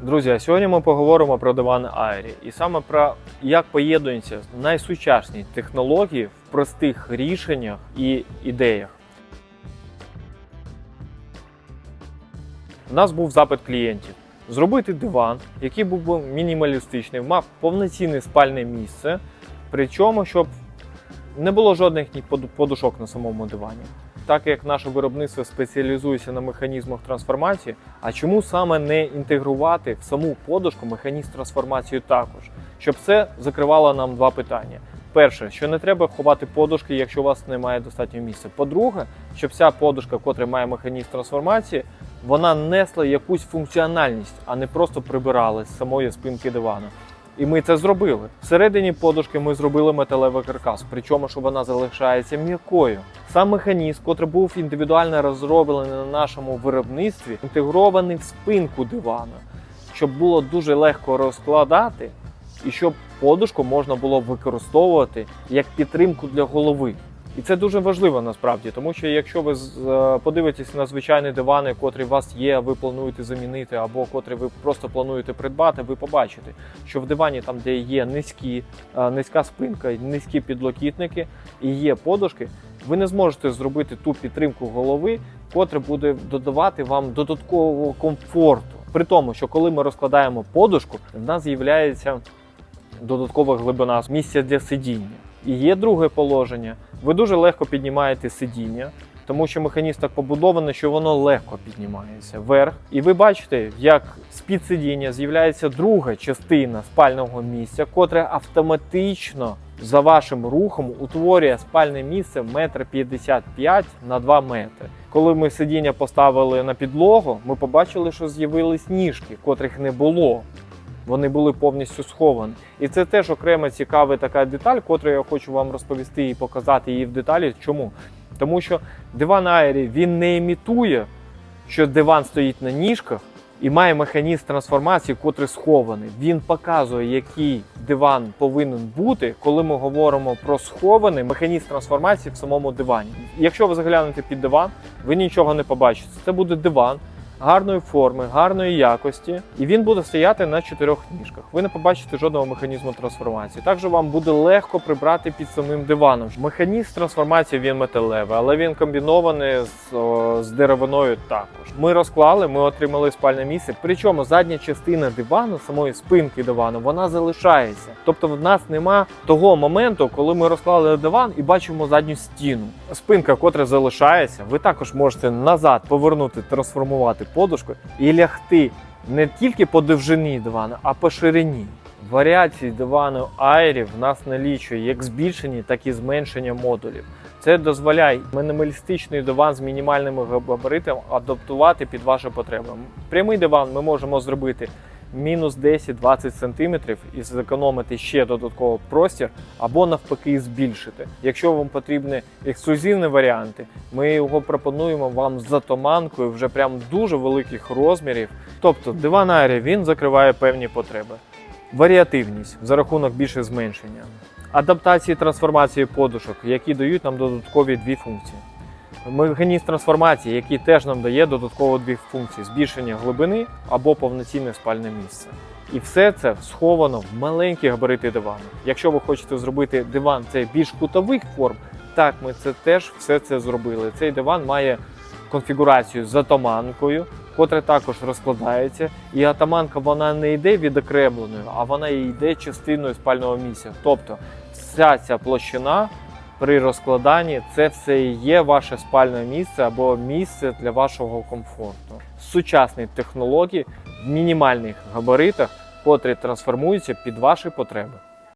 Друзі, а сьогодні ми поговоримо про диван Airi і саме про як поєднуються найсучасніші технології в простих рішеннях і ідеях. У нас був запит клієнтів зробити диван, який був мінімалістичний, мав повноцінне спальне місце, причому щоб не було жодних подушок на самому дивані. Так як наше виробництво спеціалізується на механізмах трансформації, а чому саме не інтегрувати в саму подушку механізм трансформації також? Щоб це закривало нам два питання. Перше, що не треба ховати подушки, якщо у вас немає достатньо місця. По-друге, щоб ця подушка, котра має механізм трансформації, вона несла якусь функціональність, а не просто прибирала з самої спинки дивану. І ми це зробили. Всередині подушки ми зробили металевий каркас, причому що вона залишається м'якою. Сам механізм, котрий був індивідуально розроблений на нашому виробництві, інтегрований в спинку дивана, щоб було дуже легко розкладати і щоб подушку можна було використовувати як підтримку для голови. І це дуже важливо насправді, тому що якщо ви е, подивитесь на звичайні дивани, котрі у вас є, ви плануєте замінити, або котрі ви просто плануєте придбати, ви побачите, що в дивані, там, де є низькі, е, низька спинка, низькі підлокітники і є подушки, ви не зможете зробити ту підтримку голови, котра буде додавати вам додаткового комфорту. При тому, що коли ми розкладаємо подушку, в нас з'являється додаткова глибина місця для сидіння. І є друге положення. Ви дуже легко піднімаєте сидіння, тому що механізм так побудований, що воно легко піднімається вверх. І ви бачите, як з-під сидіння з'являється друга частина спального місця, котре автоматично за вашим рухом утворює спальне місце 1,55 на 2 метри. Коли ми сидіння поставили на підлогу, ми побачили, що з'явились ніжки, котрих не було. Вони були повністю сховані. І це теж окрема цікава така деталь, котру я хочу вам розповісти і показати її в деталі. Чому? Тому що диван Airi, він не імітує, що диван стоїть на ніжках і має механізм трансформації, котрий схований. Він показує, який диван повинен бути, коли ми говоримо про схований механізм трансформації в самому дивані. Якщо ви заглянете під диван, ви нічого не побачите. Це буде диван гарної форми, гарної якості, і він буде стояти на чотирьох ніжках. Ви не побачите жодного механізму трансформації. Також вам буде легко прибрати під самим диваном. Механізм трансформації він металевий, але він комбінований з, о, з деревиною також. Ми розклали, ми отримали спальне місце. Причому задня частина дивану, самої спинки дивану, вона залишається. Тобто в нас нема того моменту, коли ми розклали диван і бачимо задню стіну. Спинка, котра залишається, ви також можете назад повернути, трансформувати подушку і лягти не тільки по довжині дивану, а по ширині. Варіації дивану Айрі в нас налічує як збільшення, так і зменшення модулів. Це дозволяє мінімалістичний диван з мінімальними габаритами адаптувати під ваші потреби. Прямий диван ми можемо зробити мінус 10-20 см і зекономити ще додатково простір, або навпаки збільшити. Якщо вам потрібні ексклюзивні варіанти, ми його пропонуємо вам з затоманкою вже прям дуже великих розмірів. Тобто диван Airi, він закриває певні потреби. Варіативність за рахунок більше зменшення, адаптації трансформації подушок, які дають нам додаткові дві функції. Механізм трансформації, який теж нам дає додатково дві функції: збільшення глибини або повноцінне спальне місце. І все це сховано в маленькі габарити дивану. Якщо ви хочете зробити диван це більш кутових форм, так ми це теж все це зробили. Цей диван має конфігурацію з атаманкою, котра також розкладається. І атаманка вона не йде відокремленою, а вона йде частиною спального місця. Тобто вся ця площина при розкладанні це все і є ваше спальне місце або місце для вашого комфорту. Сучасні технології в мінімальних габаритах, котрі трансформуються під ваші потреби.